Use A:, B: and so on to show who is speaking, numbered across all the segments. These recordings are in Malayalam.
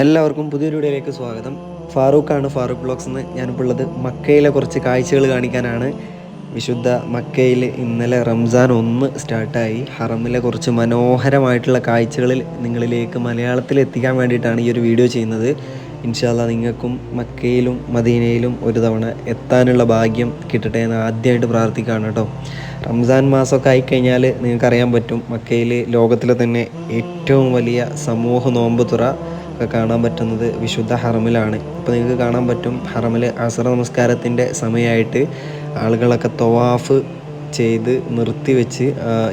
A: എല്ലാവർക്കും പുതിയൊരു വീഡിയോയിലേക്ക് സ്വാഗതം. ഫാറൂഖാണ് ഫാറൂഖ് ബ്ലോഗ്സ് എന്ന് ഞാനിപ്പോൾ ഉള്ളത്. മക്കയിലെ കുറച്ച് കാഴ്ചകൾ കാണിക്കാനാണ്. വിശുദ്ധ മക്കയിൽ ഇന്നലെ റംസാൻ ഒന്ന് സ്റ്റാർട്ടായി. ഹറമിലെ കുറച്ച് മനോഹരമായിട്ടുള്ള കാഴ്ചകളിൽ നിങ്ങളിലേക്ക് മലയാളത്തിൽ എത്തിക്കാൻ വേണ്ടിയിട്ടാണ് ഈ ഒരു വീഡിയോ ചെയ്യുന്നത്. ഇൻഷാല്ല നിങ്ങൾക്കും മക്കയിലും മദീനയിലും ഒരു തവണ എത്താനുള്ള ഭാഗ്യം കിട്ടട്ടെ എന്ന് ആദ്യമായിട്ട് പ്രാർത്ഥിക്കുകയാണ് കേട്ടോ. റംസാൻ മാസമൊക്കെ ആയിക്കഴിഞ്ഞാൽ നിങ്ങൾക്കറിയാൻ പറ്റും മക്കയിൽ ലോകത്തിലെ തന്നെ ഏറ്റവും വലിയ സമൂഹ നോമ്പ് തുറ ഒക്കെ കാണാൻ പറ്റുന്നത് വിശുദ്ധ ഹറമിലാണ്. അപ്പോൾ നിങ്ങൾക്ക് കാണാൻ പറ്റും ഹറമിൽ അസറ നമസ്കാരത്തിന്റെ സമയമായിട്ട് ആളുകളൊക്കെ തൊവാഫ് ചെയ്ത് നിർത്തിവെച്ച്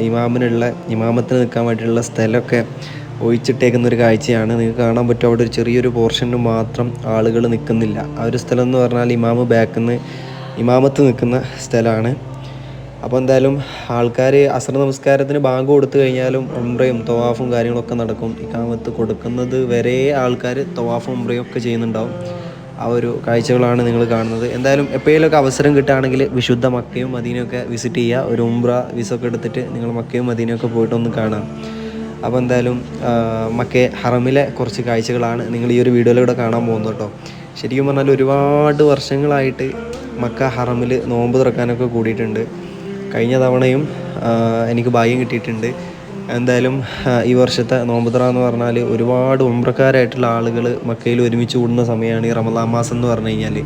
A: ഇമാമിനുള്ള ഇമാമത്തിന് നിൽക്കാൻ വേണ്ടിയിട്ടുള്ള സ്ഥലമൊക്കെ ഒഴിച്ചിട്ടേക്കുന്ന ഒരു കാഴ്ചയാണ്. നിങ്ങൾക്ക് കാണാൻ പറ്റും അവിടെ ഒരു ചെറിയൊരു പോർഷന് മാത്രം ആളുകൾ നിൽക്കുന്നില്ല. ആ ഒരു സ്ഥലം എന്ന് പറഞ്ഞാൽ ഇമാമ് ബാക്കിൽ നിന്ന് ഇമാമത്ത് നിൽക്കുന്ന സ്ഥലമാണ്. അപ്പോൾ എന്തായാലും ആൾക്കാർ അസർ നമസ്കാരത്തിന് ബാങ്ക് കൊടുത്തു കഴിഞ്ഞാലും ഉംറയും തവാഫും കാര്യങ്ങളൊക്കെ നടക്കും. ഇക്കാമത്ത് കൊടുക്കുന്നത് വരെ ആൾക്കാർ തവാഫും ഉംറയും ഒക്കെ ചെയ്യുന്നുണ്ടാവും. ആ ഒരു കാഴ്ചകളാണ് നിങ്ങൾ കാണുന്നത്. എന്തായാലും എപ്പോഴേലൊക്കെ അവസരം കിട്ടുകയാണെങ്കിൽ വിശുദ്ധ മക്കയും മദീനയൊക്കെ വിസിറ്റ് ചെയ്യുക. ഒരു ഉംറ വിസ ഒക്കെ എടുത്തിട്ട് നിങ്ങൾ മക്കയും മദീനയൊക്കെ പോയിട്ടൊന്ന് കാണാം. അപ്പോൾ എന്തായാലും മക്കേ ഹറമിലെ കുറച്ച് കാഴ്ചകളാണ് നിങ്ങൾ ഈ ഒരു വീഡിയോയിലൂടെ കാണാൻ പോകുന്നത് കേട്ടോ. ശരിക്കും പറഞ്ഞാൽ ഒരുപാട് വർഷങ്ങളായിട്ട് മക്ക ഹറമിൽ നോമ്പ് തുറക്കാനൊക്കെ കൂടിയിട്ടുണ്ട്. കഴിഞ്ഞ തവണയും എനിക്ക് ഭാഗ്യം കിട്ടിയിട്ടുണ്ട്. എന്തായാലും ഈ വർഷത്തെ നോമ്പുതറ എന്ന് പറഞ്ഞാൽ ഒരുപാട് ഉമ്രക്കാരായിട്ടുള്ള ആളുകൾ മക്കയിൽ ഒരുമിച്ച് കൂടുന്ന സമയമാണ് ഈ റമദാൻ മാസം എന്ന് പറഞ്ഞു കഴിഞ്ഞാൽ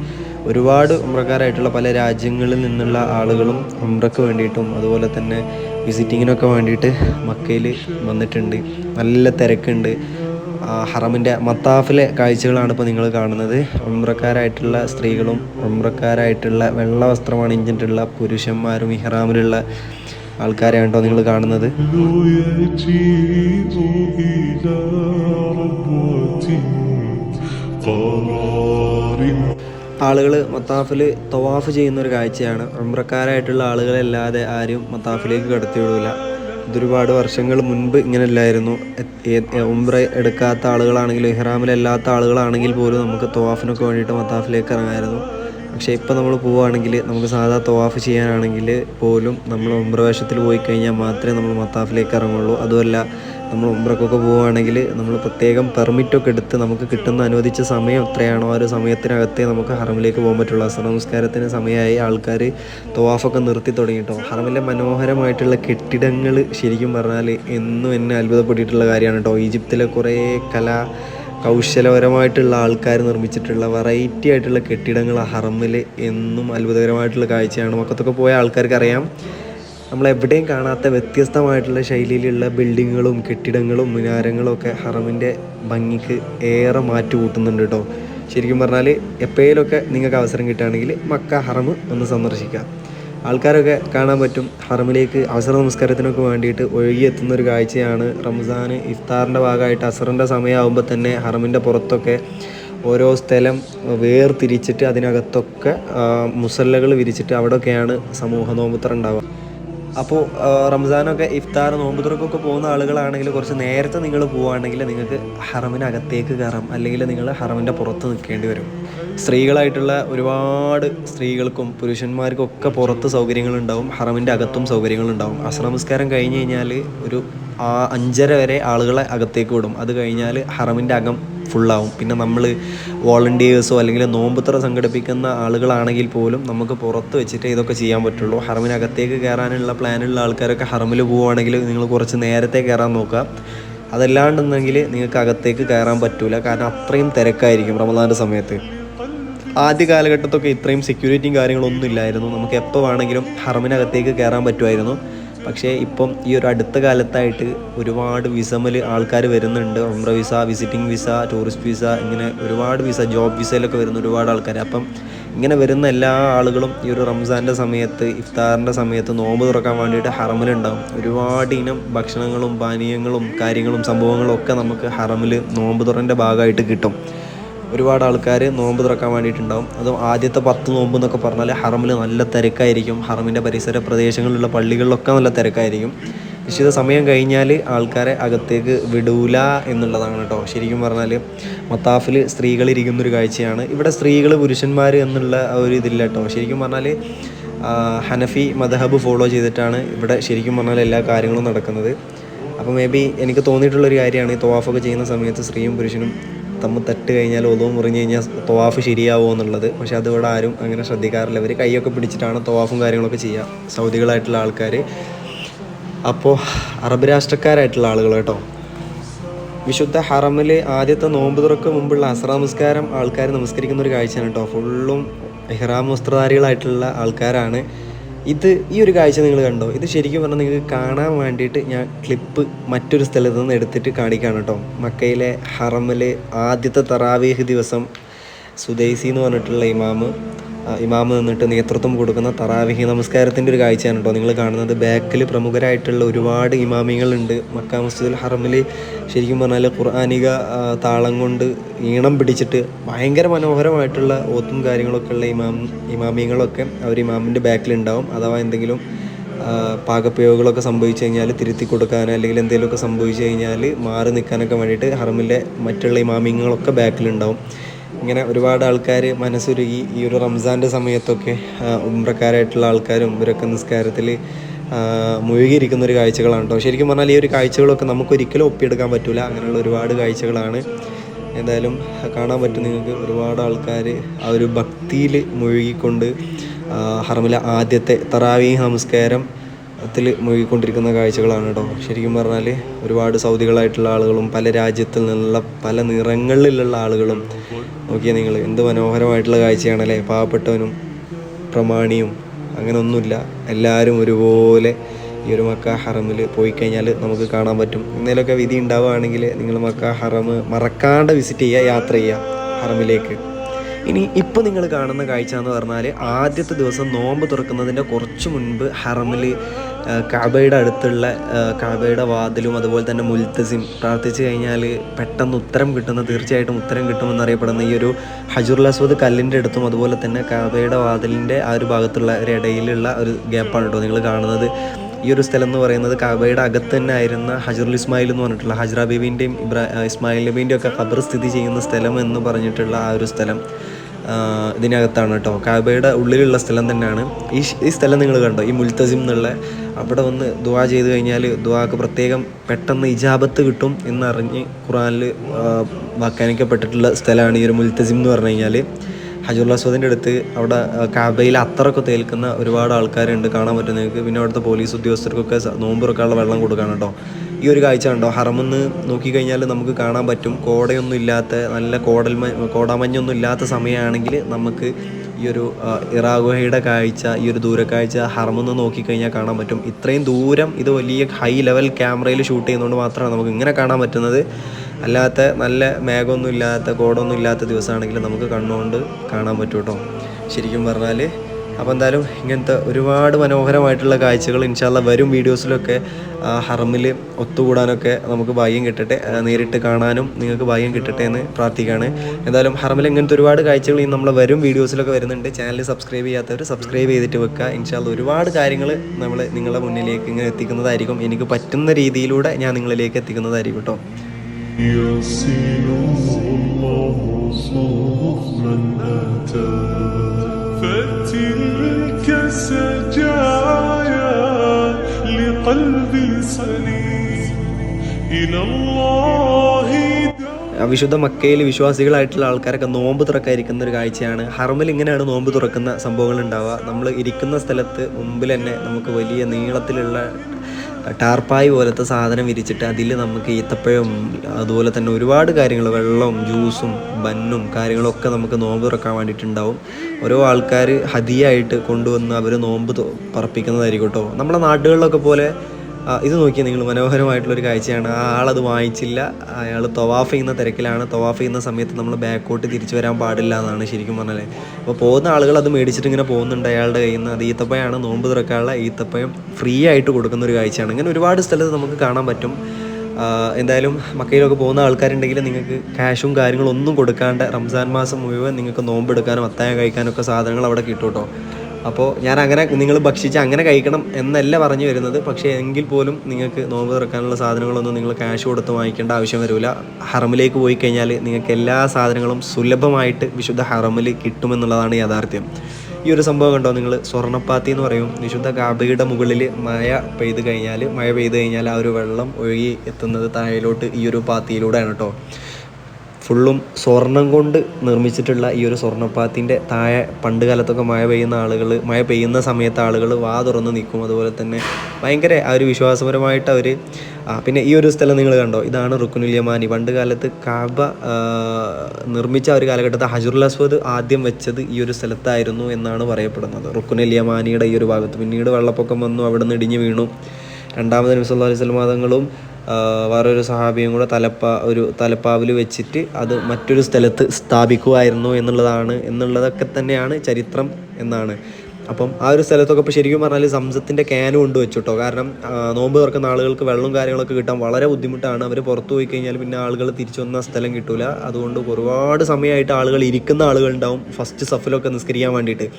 A: ഒരുപാട് ഉമ്രക്കാരായിട്ടുള്ള പല രാജ്യങ്ങളിൽ നിന്നുള്ള ആളുകളും ഉമ്രക്ക് വേണ്ടിയിട്ടും അതുപോലെ തന്നെ വിസിറ്റിങ്ങിനൊക്കെ വേണ്ടിയിട്ട് മക്കയിൽ വന്നിട്ടുണ്ട്. നല്ല തിരക്കുണ്ട്. ഹറമിന്റെ മത്താഫിലെ കാഴ്ചകളാണ് ഇപ്പോൾ നിങ്ങൾ കാണുന്നത്. ഉമ്രക്കാരായിട്ടുള്ള സ്ത്രീകളും ഉമ്രക്കാരായിട്ടുള്ള വെള്ള വസ്ത്രമാണ് ഇഞ്ചിട്ടുള്ള പുരുഷന്മാരും ഇഹ്റാമിലുള്ള ആൾക്കാരെയാണ് നിങ്ങൾ കാണുന്നത്. ആളുകൾ മത്താഫിൽ തവാഫ് ചെയ്യുന്ന ഒരു കാഴ്ചയാണ്. ഉമ്രക്കാരായിട്ടുള്ള ആളുകളല്ലാതെ ആരും മത്താഫിലേക്ക് കടത്തി വിടില്ല ഇതൊരുപാട് വർഷങ്ങൾ മുൻപ് ഇങ്ങനെയല്ലായിരുന്നു. ഉംറ എടുക്കാത്ത ആളുകളാണെങ്കിലും ഇഹ്റാമിലല്ലാത്ത ആളുകളാണെങ്കിൽ പോലും നമുക്ക് തവാഫിനൊക്കെ വേണ്ടിയിട്ട് മത്താഫിലേക്ക് ഇറങ്ങാമായിരുന്നു പക്ഷേ ഇപ്പോൾ നമ്മൾ പോവുകയാണെങ്കിൽ നമുക്ക് സാധാ തവാഫ് ചെയ്യാനാണെങ്കിൽ പോലും നമ്മൾ ഉംറ വേഷത്തിൽ പോയി കഴിഞ്ഞാൽ മാത്രമേ നമ്മൾ മത്താഫിലേക്ക് ഇറങ്ങുള്ളൂ. അതുമല്ല നമ്മൾ ഉംറക്കൊക്കെ പോവുകയാണെങ്കിൽ നമ്മൾ പ്രത്യേകം പെർമിറ്റൊക്കെ എടുത്ത് നമുക്ക് കിട്ടുന്ന അനുവദിച്ച സമയം എത്രയാണോ ആ ഒരു സമയത്തിനകത്തേ നമുക്ക് ഹറമിലേക്ക് പോകാൻ പറ്റുള്ളൂ. അസ്ത്ര നമസ്കാരത്തിന് സമയമായി ആൾക്കാർ തവാഫൊക്കെ നിർത്തി തുടങ്ങിയിട്ടോ ഹറമിലെ മനോഹരമായിട്ടുള്ള കെട്ടിടങ്ങൾ ശരിക്കും പറഞ്ഞാൽ എന്നും എന്നെ അത്ഭുതപ്പെട്ടിട്ടുള്ള കാര്യമാണ് കേട്ടോ ഈജിപ്തിലെ കുറേ കല കൗശലപരമായിട്ടുള്ള ആൾക്കാർ നിർമ്മിച്ചിട്ടുള്ള വെറൈറ്റി ആയിട്ടുള്ള കെട്ടിടങ്ങൾ ഹറമിൽ എന്നും അത്ഭുതകരമായിട്ടുള്ള കാഴ്ചയാണ്. മക്കത്തൊക്കെ പോയ ആൾക്കാർക്ക് എവിടെയും കാണാത്ത വ്യത്യസ്തമായിട്ടുള്ള ശൈലിയിലുള്ള ബിൽഡിങ്ങുകളും കെട്ടിടങ്ങളും മിനാരങ്ങളും ഒക്കെ ഹറമിന്റെ ഭംഗിക്ക് ഏറെ മാറ്റി കൂട്ടുന്നുണ്ട് കേട്ടോ. ശരിക്കും പറഞ്ഞാൽ എപ്പോഴേലൊക്കെ നിങ്ങൾക്ക് അവസരം കിട്ടുകയാണെങ്കിൽ മക്ക ഹറം ഒന്ന് സന്ദർശിക്കാം. ആൾക്കാരൊക്കെ കാണാൻ പറ്റും ഹറമിലേക്ക് അവസര നമസ്കാരത്തിനൊക്കെ വേണ്ടിയിട്ട് ഒഴുകിയെത്തുന്ന ഒരു കാഴ്ചയാണ് റംസാൻ ഇഫ്താറിന്റെ ഭാഗമായിട്ട് അസറിന്റെ സമയമാകുമ്പോൾ തന്നെ ഹറമിന്റെ പുറത്തൊക്കെ ഓരോ സ്ഥലം വേർതിരിച്ചിട്ട് അതിനകത്തൊക്കെ മുസല്ലകൾ വിരിച്ചിട്ട് അവിടെയൊക്കെയാണ് സമൂഹ നോമ്പുത്തറ ഉണ്ടാവുക. അപ്പോൾ റംസാനൊക്കെ ഇഫ്താർ നോമ്പ് തുറക്കൊക്കെ പോകുന്ന ആളുകളാണെങ്കിൽ കുറച്ച് നേരത്തെ നിങ്ങൾ പോവുകയാണെങ്കിൽ നിങ്ങൾക്ക് ഹറമിനകത്തേക്ക് കയറാം. അല്ലെങ്കിൽ നിങ്ങൾ ഹറമിന്റെ പുറത്ത് നിൽക്കേണ്ടി വരും. സ്ത്രീകളായിട്ടുള്ള ഒരുപാട് സ്ത്രീകൾക്കും പുരുഷന്മാർക്കും ഒക്കെ പുറത്ത് സൗകര്യങ്ങളുണ്ടാവും. ഹറമിന്റെ അകത്തും സൗകര്യങ്ങളുണ്ടാവും. അസ്രമസ്കാരം കഴിഞ്ഞ് കഴിഞ്ഞാൽ ഒരു ആ അഞ്ചര വരെ ആളുകളെ അകത്തേക്ക് വിടും. അത് കഴിഞ്ഞാൽ ഹറമിന്റെ അകം ഫുള്ളാവും പിന്നെ നമ്മൾ വോളണ്ടിയേഴ്സോ അല്ലെങ്കിൽ നോമ്പുത്ര സംഘടിപ്പിക്കുന്ന ആളുകളാണെങ്കിൽ പോലും നമുക്ക് പുറത്ത് വെച്ചിട്ട് ഇതൊക്കെ ചെയ്യാൻ പറ്റുള്ളൂ. ഹറമിനകത്തേക്ക് കയറാനുള്ള പ്ലാനുള്ള ആൾക്കാരൊക്കെ ഹറമിൽ പോവുകയാണെങ്കിൽ നിങ്ങൾ കുറച്ച് നേരത്തെ കയറാൻ നോക്കുക. അതല്ലാണ്ടെന്നെങ്കിൽ നിങ്ങൾക്ക് അകത്തേക്ക് കയറാൻ പറ്റില്ല കാരണം അത്രയും തിരക്കായിരിക്കും റമദാന്റെ സമയത്ത്. ആദ്യ കാലഘട്ടത്തൊക്കെ ഇത്രയും സെക്യൂരിറ്റിയും കാര്യങ്ങളൊന്നും ഇല്ലായിരുന്നു. നമുക്ക് എപ്പോൾ വേണമെങ്കിലും ഹറമിനകത്തേക്ക് കയറാൻ പറ്റുമായിരുന്നു. പക്ഷേ ഇപ്പം ഈ ഒരു അടുത്ത കാലത്തായിട്ട് ഒരുപാട് വിസമൽ ആൾക്കാർ വരുന്നുണ്ട്. ഉംറ visa visiting visa tourist visa ഇങ്ങനെ ഒരുപാട് വിസ ജോബ് വിസയിലൊക്കെ വരുന്ന ഒരുപാട് ആൾക്കാർ അപ്പം ഇങ്ങനെ വരുന്ന എല്ലാ ആളുകളും ഈ ഒരു റംസാന്റെ സമയത്ത് ഇഫ്താറിന്റെ സമയത്ത് നോമ്പ് തുറക്കാൻ വേണ്ടിയിട്ട് ഹറമിലുണ്ടാകും ഒരുപാട് ഇനം ഭക്ഷണങ്ങളും പാനീയങ്ങളും കാര്യങ്ങളും സംഭവങ്ങളും ഒക്കെ നമുക്ക് ഹറമിൽ നോമ്പ് തുറന്റെ ഭാഗമായിട്ട് കിട്ടും. ഒരുപാട് ആൾക്കാർ നോമ്പ് തുറക്കാൻ വേണ്ടിയിട്ടുണ്ടാവും. അതും ആദ്യത്തെ പത്ത് നോമ്പ് എന്നൊക്കെ പറഞ്ഞാൽ ഹറമിൽ നല്ല തിരക്കായിരിക്കും. ഹറമിന്റെ പരിസര പ്രദേശങ്ങളിലുള്ള പള്ളികളിലൊക്കെ നല്ല തിരക്കായിരിക്കും. നിശ്ചിത സമയം കഴിഞ്ഞാൽ ആൾക്കാരെ അകത്തേക്ക് വിടൂല എന്നുള്ളതാണ് കേട്ടോ ശരിക്കും പറഞ്ഞാൽ മത്താഫിൽ സ്ത്രീകൾ ഇരിക്കുന്നൊരു കാഴ്ചയാണ്. ഇവിടെ സ്ത്രീകൾ പുരുഷന്മാർ എന്നുള്ള ഒരു ഇതില്ല കേട്ടോ ശരിക്കും പറഞ്ഞാൽ ഹനഫി മദഹബ് ഫോളോ ചെയ്തിട്ടാണ് ഇവിടെ ശരിക്കും പറഞ്ഞാൽ എല്ലാ കാര്യങ്ങളും നടക്കുന്നത്. അപ്പോൾ മേ ബി എനിക്ക് തോന്നിയിട്ടുള്ളൊരു കാര്യമാണ് ഈ തോഫൊക്കെ ചെയ്യുന്ന സമയത്ത് സ്ത്രീയും പുരുഷനും തമ്മ് തട്ട് കഴിഞ്ഞാൽ ഒതുവ് മുറിഞ്ഞ് കഴിഞ്ഞാൽ തവാഫ് ശരിയാവുമോ എന്നുള്ളത്. പക്ഷെ അതിവിടെ ആരും അങ്ങനെ ശ്രദ്ധിക്കാറില്ല. ഇവർ കൈയൊക്കെ പിടിച്ചിട്ടാണ് തവാഫും കാര്യങ്ങളൊക്കെ ചെയ്യുക. സൗദികളായിട്ടുള്ള ആൾക്കാർ അപ്പോൾ അറബ് രാഷ്ട്രക്കാരായിട്ടുള്ള ആളുകൾ കേട്ടോ. വിശുദ്ധ ഹറമിൽ ആദ്യത്തെ നോമ്പ് തുറക്ക് മുമ്പുള്ള അസ്ര നമസ്കാരം ആൾക്കാർ നമസ്കരിക്കുന്ന ഒരു കാഴ്ചയാണ് കേട്ടോ. ഫുള്ളും എഹ്റാം വസ്ത്രധാരികളായിട്ടുള്ള ആൾക്കാരാണ്. ഇത് ഈ ഒരു കാഴ്ച നിങ്ങൾ കണ്ടോ? ഇത് ശരിക്കും പറഞ്ഞാൽ നിങ്ങൾക്ക് കാണാൻ വേണ്ടിയിട്ട് ഞാൻ ക്ലിപ്പ് മറ്റൊരു സ്ഥലത്ത് നിന്ന് എടുത്തിട്ട് കാണിക്കാണ് കേട്ടോ. മക്കയിലെ ഹറമിലെ ആദ്യത്തെ തറാവീഹ് ദിവസം സുദൈസി എന്ന് പറഞ്ഞിട്ടുള്ള ഇമാമ്. ഇമാമ് നിന്നിട്ട് നേതൃത്വം കൊടുക്കുന്ന തറാവിഹി നമസ്കാരത്തിന്റെ ഒരു കാഴ്ചയാണ് കേട്ടോ. നിങ്ങൾ കാണുന്നത് ബാക്കിൽ പ്രമുഖരായിട്ടുള്ള ഒരുപാട് ഇമാമികളുണ്ട്. മക്ക മസ്ജിദുൽ ഹറമിൽ ശരിക്കും പറഞ്ഞാൽ ഖുർആാനിക താളം കൊണ്ട് ഈണം പിടിച്ചിട്ട് ഭയങ്കര മനോഹരമായിട്ടുള്ള ഓത്തും കാര്യങ്ങളൊക്കെ ഉള്ള ഇമാം ഇമാമിങ്ങളൊക്കെ അവർ ഇമാമിന്റെ ബാക്കിലുണ്ടാവും അഥവാ എന്തെങ്കിലും ആ, പാകപ്രയോഗങ്ങളൊക്കെ സംഭവിച്ചു കഴിഞ്ഞാൽ തിരുത്തി കൊടുക്കാൻ അല്ലെങ്കിൽ എന്തെങ്കിലുമൊക്കെ സംഭവിച്ചു കഴിഞ്ഞാൽ മാറി നിൽക്കാനൊക്കെ വേണ്ടിയിട്ട് ഹറമിലെ മറ്റുള്ള ഇമാമിങ്ങളൊക്കെ ബാക്കിലുണ്ടാവും ഇങ്ങനെ ഒരുപാട് ആൾക്കാർ മനസ്സുരുകി ഈ ഒരു റംസാന്റെ സമയത്തൊക്കെ ഉമ്രക്കാരായിട്ടുള്ള ആൾക്കാരും ഇവരൊക്കെ നിസ്കാരത്തിൽ മുഴുകിയിരിക്കുന്ന ഒരു കാഴ്ചകളാണ് കേട്ടോ ശരിക്കും പറഞ്ഞാൽ ഈ ഒരു കാഴ്ചകളൊക്കെ നമുക്കൊരിക്കലും ഒപ്പിയെടുക്കാൻ പറ്റില്ല അങ്ങനെയുള്ള ഒരുപാട് കാഴ്ചകളാണ്. എന്തായാലും കാണാൻ പറ്റും നിങ്ങൾക്ക് ഒരുപാട് ആൾക്കാർ ആ ഒരു ഭക്തിയിൽ മുഴുകിക്കൊണ്ട് ഹർമിലെ ആദ്യത്തെ തറാവി നമസ്കാരം ത്തിൽ മുഴുകിക്കൊണ്ടിരിക്കുന്ന കാഴ്ചകളാണ് കേട്ടോ ശരിക്കും പറഞ്ഞാൽ ഒരുപാട് സൗദികളായിട്ടുള്ള ആളുകളും പല രാജ്യത്തിൽ നിന്നുള്ള പല നിറങ്ങളിലുള്ള ആളുകളും നോക്കിയാൽ നിങ്ങൾ എന്ത് മനോഹരമായിട്ടുള്ള കാഴ്ചയാണല്ലേ? പാവപ്പെട്ടവനും പ്രമാണിയും അങ്ങനെ ഒന്നുമില്ല എല്ലാവരും ഒരുപോലെ ഈ ഒരു മക്ക ഹറമിൽ പോയി കഴിഞ്ഞാൽ നമുക്ക് കാണാൻ പറ്റും. എന്തെങ്കിലുമൊക്കെ വിധി ഉണ്ടാവുകയാണെങ്കിൽ നിങ്ങൾ മക്ക ഹറം മറക്കാണ്ട് വിസിറ്റ് ചെയ്യുക യാത്ര ചെയ്യുക ഹറമിലേക്ക്. ഇനി ഇപ്പോൾ നിങ്ങൾ കാണുന്ന കാഴ്ച എന്ന് പറഞ്ഞാൽ ആദ്യത്തെ ദിവസം നോമ്പ് തുറക്കുന്നതിന്റെ കുറച്ച് മുൻപ് ഹറമിൽ കാബയുടെ അടുത്തുള്ള കാബയുടെ വാതിലും അതുപോലെ തന്നെ മുൽത്തസിം പ്രാർത്ഥിച്ചു കഴിഞ്ഞാൽ പെട്ടെന്ന് ഉത്തരം കിട്ടുന്ന തീർച്ചയായിട്ടും ഉത്തരം കിട്ടുമെന്നറിയപ്പെടുന്ന ഈ ഒരു ഹജുർ അസ്വദ് കല്ലിന്റെ അടുത്തും അതുപോലെ തന്നെ കാബയുടെ വാതിലിന്റെ ആ ഒരു ഭാഗത്തുള്ള ഒരു ഇടയിലുള്ള ഒരു ഗ്യാപ്പാണ് കേട്ടോ നിങ്ങൾ കാണുന്നത്. ഈ ഒരു സ്ഥലം എന്ന് പറയുന്നത് കാബയുടെ അകത്ത് തന്നെ ആയിരുന്ന ഹജറുൽ ഇസ്മായിൽ എന്ന് പറഞ്ഞിട്ടുള്ള ഹജ്ര ബീബിന്റെയും ഇബ്രാ ഇസ്മായിൽ നബീന്റെയും ഒക്കെ ഖബർ സ്ഥിതി ചെയ്യുന്ന സ്ഥലം എന്ന് പറഞ്ഞിട്ടുള്ള ആ ഒരു സ്ഥലം ഇതിനകത്താണ് കേട്ടോ. കാബയുടെ ഉള്ളിലുള്ള സ്ഥലം തന്നെയാണ്. ഈ ഈ സ്ഥലം നിങ്ങൾ കണ്ടോ? ഈ മുൽത്തസിം എന്നുള്ള അവിടെ വന്ന് ദുവാ ചെയ്ത് കഴിഞ്ഞാൽ ദുവാക്ക് പ്രത്യേകം പെട്ടെന്ന് ഇജാബത്ത് കിട്ടും എന്നറിഞ്ഞ് ഖുറാനിൽ വ്യാഖ്യാനിക്കപ്പെട്ടിട്ടുള്ള സ്ഥലമാണ് ഈ ഒരു മുൽത്തസിം എന്ന് പറഞ്ഞു കഴിഞ്ഞാൽ. ഹജുൽ അസ്വദിന്റെ അടുത്ത് അവിടെ കാബയിൽ അത്തറൊക്കെ തേൽക്കുന്ന ഒരുപാട് ആൾക്കാരുണ്ട് കാണാൻ പറ്റുന്ന നിങ്ങൾക്ക്. പിന്നെ അവിടുത്തെ പോലീസ് ഉദ്യോഗസ്ഥർക്കൊക്കെ നോമ്പ് വെള്ളം കൊടുക്കണം കേട്ടോ. ഈ ഒരു കാഴ്ച ഉണ്ടോ ഹറമെന്ന് നോക്കിക്കഴിഞ്ഞാൽ നമുക്ക് കാണാൻ പറ്റും. കോടയൊന്നും ഇല്ലാത്ത നല്ല കോടൽ കോടാമഞ്ഞൊന്നും ഇല്ലാത്ത സമയമാണെങ്കിൽ നമുക്ക് ഈ ഒരു ഇറാഗുഹയുടെ കാഴ്ച ഈ ഒരു ദൂരക്കാഴ്ച ഹറമെന്ന് നോക്കിക്കഴിഞ്ഞാൽ കാണാൻ പറ്റും. ഇത്രയും ദൂരം ഇത് വലിയ ഹൈ ലെവൽ ക്യാമറയിൽ ഷൂട്ട് ചെയ്യുന്നതുകൊണ്ട് മാത്രമാണ് നമുക്ക് ഇങ്ങനെ കാണാൻ പറ്റുന്നത്. അല്ലാത്ത നല്ല മേഘമൊന്നും ഇല്ലാത്ത കോടൊന്നും ഇല്ലാത്ത ദിവസമാണെങ്കിൽ നമുക്ക് കണ്ണുകൊണ്ട് കാണാൻ പറ്റും കേട്ടോ. ശരിക്കും പറഞ്ഞാൽ അപ്പോൾ എന്തായാലും ഇങ്ങനത്തെ ഒരുപാട് മനോഹരമായിട്ടുള്ള കാഴ്ചകൾ ഇൻഷാല്ല വരും വീഡിയോസിലൊക്കെ. ഹറമിൽ ഒത്തുകൂടാനൊക്കെ നമുക്ക് ഭാഗ്യം കിട്ടട്ടെ. നേരിട്ട് കാണാനും നിങ്ങൾക്ക് ഭാഗ്യം കിട്ടട്ടെ എന്ന് പ്രാർത്ഥിക്കുകയാണ് എന്തായാലും ഹറമിൽ ഇങ്ങനത്തെ ഒരുപാട് കാഴ്ചകൾ ഇനി നമ്മൾ വരും വീഡിയോസിലൊക്കെ വരുന്നുണ്ട്. ചാനൽ സബ്സ്ക്രൈബ് ചെയ്യാത്തവർ സബ്സ്ക്രൈബ് ചെയ്തിട്ട് വെക്കുക. ഇൻഷാല്ല ഒരുപാട് കാര്യങ്ങൾ നമ്മൾ നിങ്ങളുടെ മുന്നിലേക്ക് ഇങ്ങനെ എത്തിക്കുന്നതായിരിക്കും. എനിക്ക് പറ്റുന്ന രീതിയിലൂടെ ഞാൻ നിങ്ങളിലേക്ക് എത്തിക്കുന്നതായിരിക്കും കേട്ടോ.
B: يسير الله صوف من أتى فتلك سجايا لقلبي سليم إلى الله
A: ആ വിശുദ്ധ മക്കയിൽ വിശ്വാസികളായിട്ടുള്ള ആൾക്കാരൊക്കെ നോമ്പ് തുറക്കാതിരിക്കുന്ന ഒരു കാഴ്ചയാണ് ഹറമിൽ ഇങ്ങനെയാണ് നോമ്പ് തുറക്കുന്ന സംഭവങ്ങൾ ഉണ്ടാവുക നമ്മൾ ഇരിക്കുന്ന സ്ഥലത്ത് മുമ്പിൽ തന്നെ നമുക്ക് വലിയ നീളത്തിലുള്ള ടാർപ്പായി പോലത്തെ സാധനം വിരിച്ചിട്ട് അതിൽ നമുക്ക് ഈത്തപ്പഴവും അതുപോലെ തന്നെ ഒരുപാട് കാര്യങ്ങൾ വെള്ളവും ജ്യൂസും ബന്നും കാര്യങ്ങളൊക്കെ നമുക്ക് നോമ്പ് തുറക്കാൻ വേണ്ടിയിട്ടുണ്ടാവും. ഓരോ ആൾക്കാർ ഹതിയായിട്ട് കൊണ്ടുവന്ന് അവർ നോമ്പ് പറപ്പിക്കുന്നതായിരിക്കും കേട്ടോ നമ്മുടെ നാടുകളിലൊക്കെ പോലെ ഇത് നോക്കിയാൽ നിങ്ങൾ മനോഹരമായിട്ടുള്ളൊരു കാഴ്ചയാണ്. ആ ആളത് വാങ്ങിച്ചില്ല. അയാൾ തവാഫ് ചെയ്യുന്ന തിരക്കിലാണ്. തവാഫ് ചെയ്യുന്ന സമയത്ത് നമ്മൾ ബാക്കോട്ട് തിരിച്ചു വരാൻ പാടില്ല എന്നാണ് ശരിക്കും പറഞ്ഞാൽ അപ്പോൾ പോകുന്ന ആളുകൾ അത് മേടിച്ചിട്ട് ഇങ്ങനെ പോകുന്നുണ്ട് അയാളുടെ കയ്യിൽ നിന്ന്. അത് ഈത്തപ്പഴമാണ് നോമ്പ് തുറക്കാനുള്ള ഈത്തപ്പയം ഫ്രീ ആയിട്ട് കൊടുക്കുന്ന ഒരു കാഴ്ചയാണ്. ഇങ്ങനെ ഒരുപാട് സ്ഥലത്ത് നമുക്ക് കാണാൻ പറ്റും. എന്തായാലും മക്കയിലൊക്കെ പോകുന്ന ആൾക്കാരുണ്ടെങ്കിൽ നിങ്ങൾക്ക് ക്യാഷും കാര്യങ്ങളും ഒന്നും കൊടുക്കാണ്ട് റംസാൻ മാസം മുഴുവൻ നിങ്ങൾക്ക് നോമ്പെടുക്കാനും അത്തായം കഴിക്കാനും ഒക്കെ സാധനങ്ങൾ അവിടെ കിട്ടും കേട്ടോ. അപ്പോൾ ഞാൻ അങ്ങനെ നിങ്ങൾ ഭക്ഷിച്ച് അങ്ങനെ കഴിക്കണം എന്നല്ല പറഞ്ഞു വരുന്നത്. പക്ഷേ എങ്കിൽ പോലും നിങ്ങൾക്ക് നോമ്പ് തുറക്കാനുള്ള സാധനങ്ങളൊന്നും നിങ്ങൾ ക്യാഷ് കൊടുത്ത് വാങ്ങിക്കേണ്ട ആവശ്യം വരില്ല ഹറമിലേക്ക് പോയി കഴിഞ്ഞാൽ നിങ്ങൾക്ക് എല്ലാ സാധനങ്ങളും സുലഭമായിട്ട് വിശുദ്ധ ഹറമിൽ കിട്ടുമെന്നുള്ളതാണ് യാഥാർത്ഥ്യം. ഈ ഒരു സംഭവം കണ്ടോ നിങ്ങൾ സ്വർണപ്പാത്തി എന്ന് പറയും. വിശുദ്ധ കാബയുടെ മുകളിൽ മഴ പെയ്ത് കഴിഞ്ഞാൽ മഴ പെയ്ത് കഴിഞ്ഞാൽ ആ ഒരു വെള്ളം ഒഴുകി എത്തുന്നത് താഴയിലോട്ട് ഈ ഒരു പാത്തിയിലൂടെയാണ് കേട്ടോ ഫുള്ളും സ്വർണം കൊണ്ട് നിർമ്മിച്ചിട്ടുള്ള ഈ ഒരു സ്വർണപ്പാത്തിന്റെ താഴെ പണ്ട് കാലത്തൊക്കെ മഴ പെയ്യുന്ന ആളുകൾ മഴ പെയ്യുന്ന സമയത്ത് ആളുകൾ വാ തുറന്ന് നിൽക്കും. അതുപോലെ തന്നെ ഭയങ്കര ആ ഒരു വിശ്വാസപരമായിട്ട് അവർ ആ പിന്നെ ഈ ഒരു സ്ഥലം നിങ്ങൾ കണ്ടോ? ഇതാണ് റുക്കുനുല്യമാനി പണ്ട് കാലത്ത് കാബ നിർമ്മിച്ച ഒരു കാലഘട്ടത്തിൽ ഹജുറുൽ അസ്വദ് ആദ്യം വെച്ചത് ഈ ഒരു സ്ഥലത്തായിരുന്നു എന്നാണ് പറയപ്പെടുന്നത്. റുക്കുനുല്യമാനിയുടെ ഈ ഒരു ഭാഗത്ത്. പിന്നീട് വെള്ളപ്പൊക്കം വന്നു അവിടെ നിന്ന് ഇടിഞ്ഞു വീണു. രണ്ടാമത് നബി സല്ലല്ലാഹു അലൈഹി മതങ്ങളും വേറൊരു സഹാബിയും കൂടെ തലപ്പ ഒരു തലപ്പാവിൽ വെച്ചിട്ട് അത് മറ്റൊരു സ്ഥലത്ത് സ്ഥാപിക്കുമായിരുന്നു എന്നുള്ളതാണ്. എന്നുള്ളതൊക്കെ തന്നെയാണ് ചരിത്രം എന്നാണ്. അപ്പം ആ ഒരു സ്ഥലത്തൊക്കെ ഇപ്പോൾ ശരിക്കും പറഞ്ഞാൽ സംസത്തിന്റെ ക്യാനും കൊണ്ട് വെച്ചിട്ടോ. കാരണം നോമ്പ് തുറക്കുന്ന ആളുകൾക്ക് വെള്ളവും കാര്യങ്ങളൊക്കെ കിട്ടാൻ വളരെ ബുദ്ധിമുട്ടാണ്. അവർ പുറത്ത് പോയി കഴിഞ്ഞാൽ പിന്നെ ആളുകൾ തിരിച്ചു വന്ന സ്ഥലം കിട്ടൂല. അതുകൊണ്ട് ഒരുപാട് സമയമായിട്ട് ആളുകൾ ഇരിക്കുന്ന ആളുകളുണ്ടാവും ഫസ്റ്റ് സഫിലൊക്കെ നിസ്കരിക്കാൻ വേണ്ടിയിട്ട്.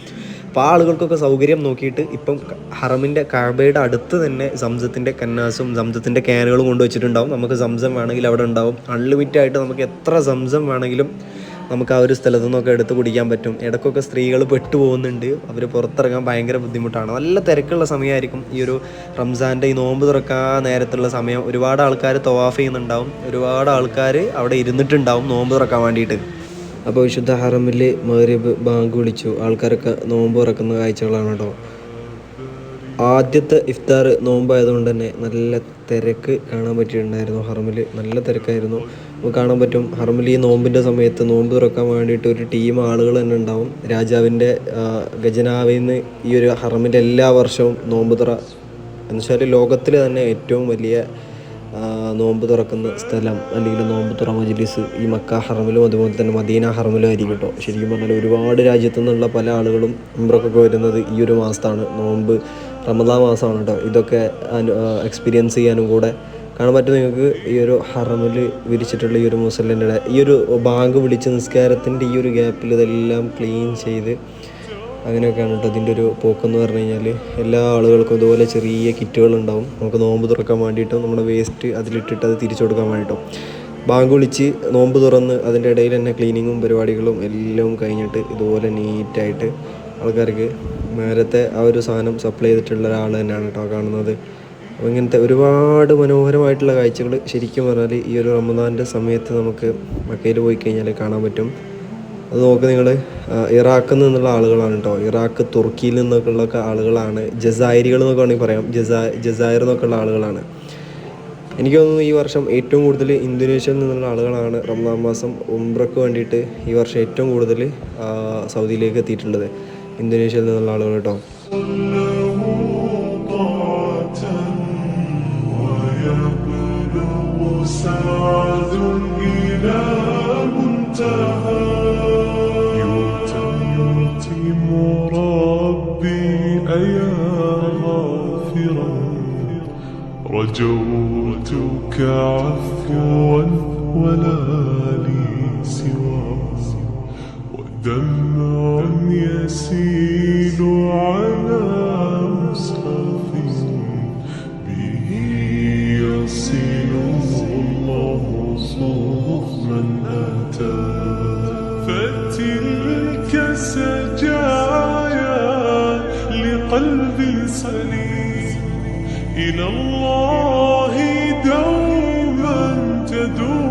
A: അപ്പോൾ ആ ആളുകൾക്കൊക്കെ സൗകര്യം നോക്കിയിട്ട് ഇപ്പം ഹറമിന്റെ കാബയുടെ അടുത്ത് തന്നെ സംസത്തിന്റെ കന്നാസും സംസത്തിന്റെ ക്യാനുകളും കൊണ്ടുവച്ചിട്ടുണ്ടാവും നമുക്ക് സംസം വേണമെങ്കിൽ അവിടെ ഉണ്ടാവും. അൺലിമിറ്റഡ് ആയിട്ട് നമുക്ക് എത്ര സംസം വേണമെങ്കിലും നമുക്ക് ആ ഒരു സ്ഥലത്തു നിന്നൊക്കെ എടുത്ത് കുടിക്കാൻ പറ്റും. ഇടയ്ക്കൊക്കെ സ്ത്രീകൾ പെട്ടുപോകുന്നുണ്ട്. അവർ പുറത്തിറങ്ങാൻ ഭയങ്കര ബുദ്ധിമുട്ടാണ്. നല്ല തിരക്കുള്ള സമയമായിരിക്കും. ഈ ഒരു റംസാന്റെ ഈ നോമ്പ് തുറക്കാൻ നേരത്തുള്ള സമയം ഒരുപാട് ആൾക്കാർ തവാഫ് ചെയ്യുന്നുണ്ടാവും. ഒരുപാട് ആൾക്കാർ അവിടെ ഇരുന്നിട്ടുണ്ടാവും നോമ്പ് തുറക്കാൻ വേണ്ടിയിട്ട്. അപ്പോൾ വിശുദ്ധ ഹറമിൽ മഗ്രിബ് ബാങ്ക് വിളിച്ചു. ആൾക്കാരൊക്കെ നോമ്പ് തുറക്കുന്ന കാഴ്ചകളാണ് കേട്ടോ. ആദ്യത്തെ ഇഫ്താർ നോമ്പായതുകൊണ്ട് തന്നെ നല്ല തിരക്ക് കാണാൻ പറ്റിയിട്ടുണ്ടായിരുന്നു. ഹറമിൽ നല്ല തിരക്കായിരുന്നു. നമുക്ക് കാണാൻ പറ്റും ഹറമിൽ ഈ നോമ്പിന്റെ സമയത്ത് നോമ്പ് തുറക്കാൻ വേണ്ടിയിട്ട് ഒരു ടീം ആളുകൾ തന്നെ ഉണ്ടാവും. രാജാവിന്റെ ഖജനാവിൽ നിന്ന് ഈ ഒരു ഹറമിന്റെ എല്ലാ വർഷവും നോമ്പ് തുറ എന്നുവെച്ചാൽ ലോകത്തിലെ തന്നെ ഏറ്റവും വലിയ നോമ്പ് തുറക്കുന്ന സ്ഥലം അല്ലെങ്കിൽ നോമ്പ് തുറ മജ്ലിസ് ഈ മക്ക ഹറമിലും അതുപോലെ തന്നെ മദീന ഹറമിലും ആയിരിക്കും കേട്ടോ ശരിക്കും പറഞ്ഞാൽ ഒരുപാട് രാജ്യത്തു നിന്നുള്ള പല ആളുകളും ഉംറക്കൊക്കെ വരുന്നത് ഈ ഒരു മാസത്താണ്. നോമ്പ് റമദാ മാസമാണ് കേട്ടോ ഇതൊക്കെ എക്സ്പീരിയൻസ് ചെയ്യാനും കൂടെ കാണാൻ പറ്റും. നിങ്ങൾക്ക് ഈ ഒരു ഹറമിൽ വിരിച്ചിട്ടുള്ള ഈ ഒരു മുസല്ലിന്റെ ഈ ഒരു ബാങ്ക് വിളിച്ച നിസ്കാരത്തിന്റെ ഈ ഒരു ഗ്യാപ്പിൽ ഇതെല്ലാം ക്ലീൻ ചെയ്ത് അങ്ങനെയൊക്കെയാണ് കേട്ടോ ഇതിന്റെ ഒരു പോക്കെന്ന് പറഞ്ഞു കഴിഞ്ഞാൽ. എല്ലാ ആളുകൾക്കും ഇതുപോലെ ചെറിയ കിറ്റുകൾ ഉണ്ടാവും നമുക്ക് നോമ്പ് തുറക്കാൻ വേണ്ടിയിട്ടും നമ്മുടെ വേസ്റ്റ് അതിലിട്ടിട്ട് അത് തിരിച്ചു കൊടുക്കാൻ വേണ്ടിയിട്ടും. ബാങ്ക് വിളിച്ച് നോമ്പ് തുറന്ന് അതിന്റെ ഇടയിൽ തന്നെ ക്ലീനിങ്ങും പരിപാടികളും എല്ലാം കഴിഞ്ഞിട്ട് ഇതുപോലെ നീറ്റായിട്ട് ആൾക്കാർക്ക് നേരത്തെ ആ ഒരു സാധനം സപ്ലൈ ചെയ്തിട്ടുള്ള ഒരാൾ തന്നെയാണ് കേട്ടോ കാണുന്നത്. അപ്പോൾ ഇങ്ങനത്തെ ഒരുപാട് മനോഹരമായിട്ടുള്ള കാഴ്ചകൾ ശരിക്കും പറഞ്ഞാൽ ഈ ഒരു റമദാന്റെ സമയത്ത് നമുക്ക് മക്കയിൽ പോയി കഴിഞ്ഞാൽ കാണാൻ പറ്റും. അത് നോക്ക് നിങ്ങൾ ഇറാഖിൽ നിന്നുള്ള ആളുകളാണ് കേട്ടോ ഇറാഖ് തുർക്കിയിൽ നിന്നൊക്കെ ഉള്ള ഒക്കെ ആളുകളാണ് ജസായിരികൾ എന്നൊക്കെ വേണമെങ്കിൽ പറയാം ജസാ ജസായർ എന്നൊക്കെ ഉള്ള ആളുകളാണ് എനിക്ക് തോന്നുന്നു ഈ വർഷം ഏറ്റവും കൂടുതൽ ഇന്തോനേഷ്യയിൽ നിന്നുള്ള ആളുകളാണ് റംസാൻ മാസം ഉംറക്ക് വേണ്ടിയിട്ട് ഈ വർഷം ഏറ്റവും കൂടുതൽ ആ, സൗദിയിലേക്ക് എത്തിയിട്ടുള്ളത് ഇന്തോനേഷ്യയിൽ നിന്നുള്ള ആളുകൾ കേട്ടോ
B: ويبلغ سعد إلى منتهى غافرا رجوتك عفوا ولا لي سوى. ودمع يسيل على مصحف به يصل الله صوف من أتى. فتلك سجايا لقلبي سليم. إلى الله دوما تدور.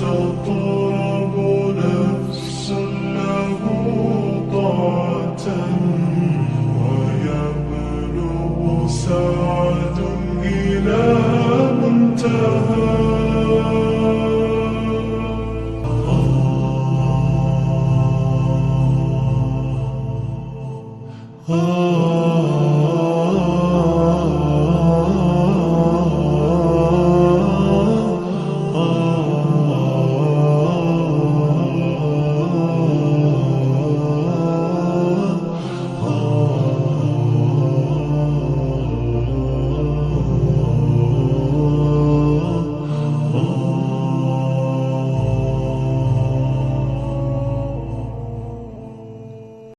B: تطلب نفس له طاعة ويبلغ سعد إلى منتهى. Oh